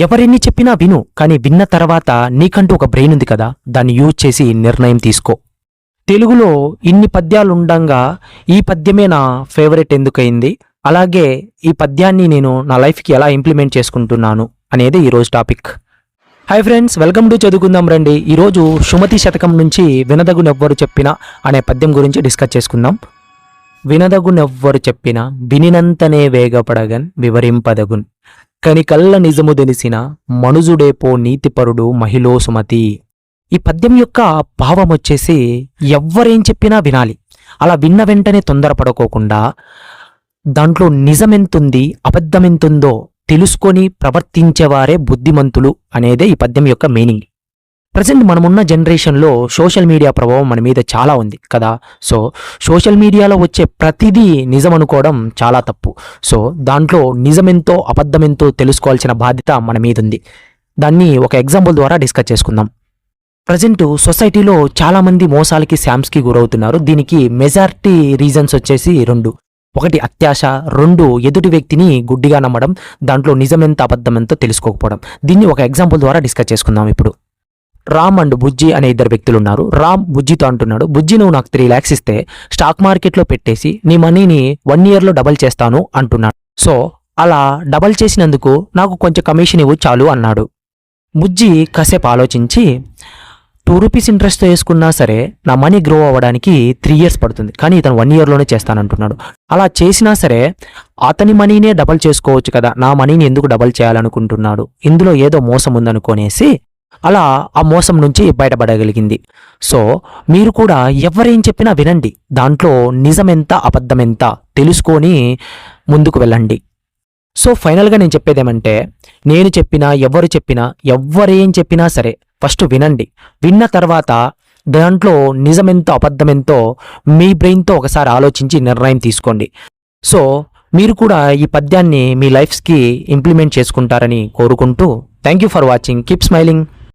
ఎవరెన్ని చెప్పినా విను కానీ విన్న తర్వాత నీకంటూ ఒక బ్రెయిన్ ఉంది కదా దాన్ని యూజ్ చేసి నిర్ణయం తీసుకో. తెలుగులో ఇన్ని పద్యాలుండంగా ఈ పద్యమే నా ఫేవరెట్ ఎందుకయింది? అలాగే ఈ పద్యాన్ని నేను నా లైఫ్కి ఎలా ఇంప్లిమెంట్ చేసుకుంటున్నాను అనేది ఈరోజు topic. Hi friends welcome to చదువుకుందాం రండి. ఈరోజు సుమతి శతకం నుంచి వినదగునెవ్వరు చెప్పిన అనే పద్యం గురించి డిస్కస్ చేసుకుందాం. వినదగునెవ్వరు చెప్పిన వినినంతనే వేగపడగన్ వివరింపదగున్. కని కళ్ళ నిజము తెలిసిన మనుజుడేపో నీతిపరుడు మహిళో సుమతి. ఈ పద్యం యొక్క భావం వచ్చేసి ఎవ్వరేం చెప్పినా వినాలి. అలా విన్న వెంటనే తొందరపడుకోకుండా దాంట్లో నిజమెంతుంది అబద్ధమెంతుందో తెలుసుకొని ప్రవర్తించేవారే బుద్ధిమంతులు అనేదే ఈ పద్యం యొక్క మీనింగ్. ప్రజెంట్ మనమున్న జనరేషన్లో సోషల్ మీడియా ప్రభావం మన మీద చాలా ఉంది కదా? సో సోషల్ మీడియాలో వచ్చే ప్రతిదీ నిజం అనుకోవడం చాలా తప్పు. సో దాంట్లో నిజమెంతో అబద్ధమెంతో తెలుసుకోవాల్సిన బాధ్యత మన మీద ఉంది. దాన్ని ఒక ఎగ్జాంపుల్ ద్వారా డిస్కస్ చేసుకుందాం. ప్రజెంట్ సొసైటీలో చాలామంది మోసాలకి శామ్స్కి గురవుతున్నారు. దీనికి మెజారిటీ రీజన్స్ వచ్చేసి రెండు. ఒకటి అత్యాశ రెండు ఎదుటి వ్యక్తిని గుడ్డిగా నమ్మడం దాంట్లో నిజమెంత అబద్ధమెంతో తెలుసుకోకపోవడం. దీన్ని ఒక ఎగ్జాంపుల్ ద్వారా డిస్కస్ చేసుకుందాం ఇప్పుడు. రామ్ అండ్ బుజ్జి అనే ఇద్దరు వ్యక్తులు ఉన్నారు రామ్ బుజ్జితో అంటున్నాడు బుజ్జి నువ్వు నాకు త్రీ ల్యాక్స్ ఇస్తే స్టాక్ మార్కెట్లో పెట్టేసి నీ మనీని వన్ ఇయర్లో డబల్ చేస్తాను అంటున్నాడు. సో అలా డబల్ చేసినందుకు నాకు కొంచెం కమిషన్ ఇవ్వు చాలు అన్నాడు. బుజ్జి కాసేపు ఆలోచించి టూ రూపీస్ ఇంట్రెస్ట్తో వేసుకున్నా సరే నా మనీ గ్రో అవ్వడానికి త్రీ ఇయర్స్ పడుతుంది. కానీ ఇతను వన్ ఇయర్లోనే చేస్తానంటున్నాడు. అలా చేసినా సరే అతని మనీనే డబల్ చేసుకోవచ్చు కదా. నా మనీని ఎందుకు డబల్ చేయాలనుకుంటున్నాడు? ఇందులో ఏదో మోసం ఉందనుకోనేసి అలా ఆ మోసం నుంచి బయటపడగలిగింది. సో మీరు కూడా ఎవరేం చెప్పినా వినండి. దాంట్లో నిజమెంత అబద్ధమెంత తెలుసుకొని ముందుకు వెళ్ళండి. సో ఫైనల్గా నేను చెప్పేదేమంటే నేను చెప్పినా ఎవరు చెప్పినా ఎవరేం చెప్పినా సరే ఫస్ట్ వినండి. విన్న తర్వాత దాంట్లో నిజమెంతో అబద్ధమెంతో మీ బ్రెయిన్తో ఒకసారి ఆలోచించి నిర్ణయం తీసుకోండి. సో మీరు కూడా ఈ పద్యాన్ని మీ లైఫ్స్కి ఇంప్లిమెంట్ చేసుకుంటారని కోరుకుంటూ thank you for watching. Keep smiling.